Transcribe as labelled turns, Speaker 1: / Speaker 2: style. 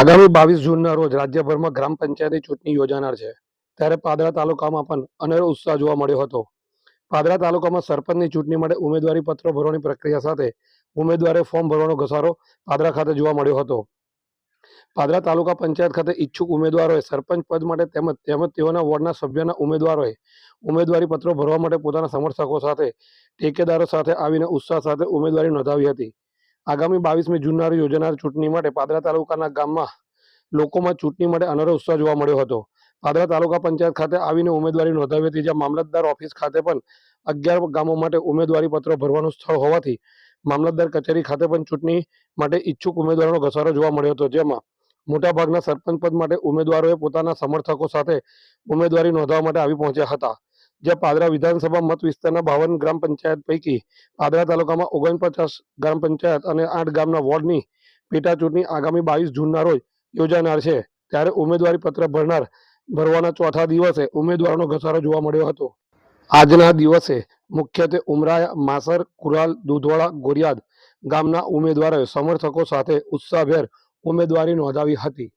Speaker 1: આગામી બાવીસ જૂનના રોજ રાજ્યભરમાં ગ્રામ પંચાયતની ચૂંટણી યોજાનાર છે. ત્યારે પાદરા તાલુકામાં પણ અનેરો ઉત્સાહ જોવા મળ્યો હતો. પાદરા તાલુકામાં સરપંચની ચૂંટણી માટે ઉમેદવારી પત્રો ભરવાની પ્રક્રિયા સાથે ઉમેદવારે ફોર્મ ભરવાનો ઘસારો પાદરા ખાતે જોવા મળ્યો હતો. પાદરા તાલુકા પંચાયત ખાતે ઈચ્છુક ઉમેદવારોએ સરપંચ પદ માટે તેમજ તેમજ તેઓના વોર્ડના સભ્યના ઉમેદવારોએ ઉમેદવારી પત્રો ભરવા માટે પોતાના સમર્થકો સાથે ટેકેદારો સાથે આવીને ઉત્સાહ સાથે ઉમેદવારી નોંધાવી હતી. આગામી બાવીસમી જૂનના યોજાનાર ચૂંટણી માટે પાદરા તાલુકાના ગામમાં લોકોમાં ચૂંટણી માટે અનેરો ઉત્સાહ જોવા મળ્યો હતો. પાદરા તાલુકા પંચાયત ખાતે આવીને ઉમેદવારી નોંધાવી હતી, જ્યાં મામલતદાર ઓફિસ ખાતે પણ અગિયાર ગામો માટે ઉમેદવારી પત્રો ભરવાનું સ્થળ હોવાથી મામલતદાર કચેરી ખાતે પણ ચૂંટણી માટે ઈચ્છુક ઉમેદવારોનો ઘસારો જોવા મળ્યો હતો, જેમાં મોટાભાગના સરપંચ પદ માટે ઉમેદવારોએ પોતાના સમર્થકો સાથે ઉમેદવારી નોંધાવવા માટે આવી પહોંચ્યા હતા. જ્યાં પાદરા વિધાનસભા મત વિસ્તારના બાવન ગ્રામ પંચાયત પૈકી પાદરા તાલુકામાં ઓગણપચાસ ગ્રામ પંચાયત અને આઠ ગામના વોર્ડની પેટા ચૂંટણી આગામી બાવીસ જૂનના રોજ યોજાનાર છે. ત્યારે ઉમેદવારી પત્ર ભરનાર ભરવાના ચોથા દિવસે ઉમેદવારોનો ઘસારો જોવા મળ્યો હતો. આજના દિવસે મુખ્યત્વે ઉમરાયા, માસર, કુરાલ, દૂધવાડા, ગોરિયાદ ગામના ઉમેદવારોએ સમર્થકો સાથે ઉત્સાહભેર ઉમેદવારી નોંધાવી હતી.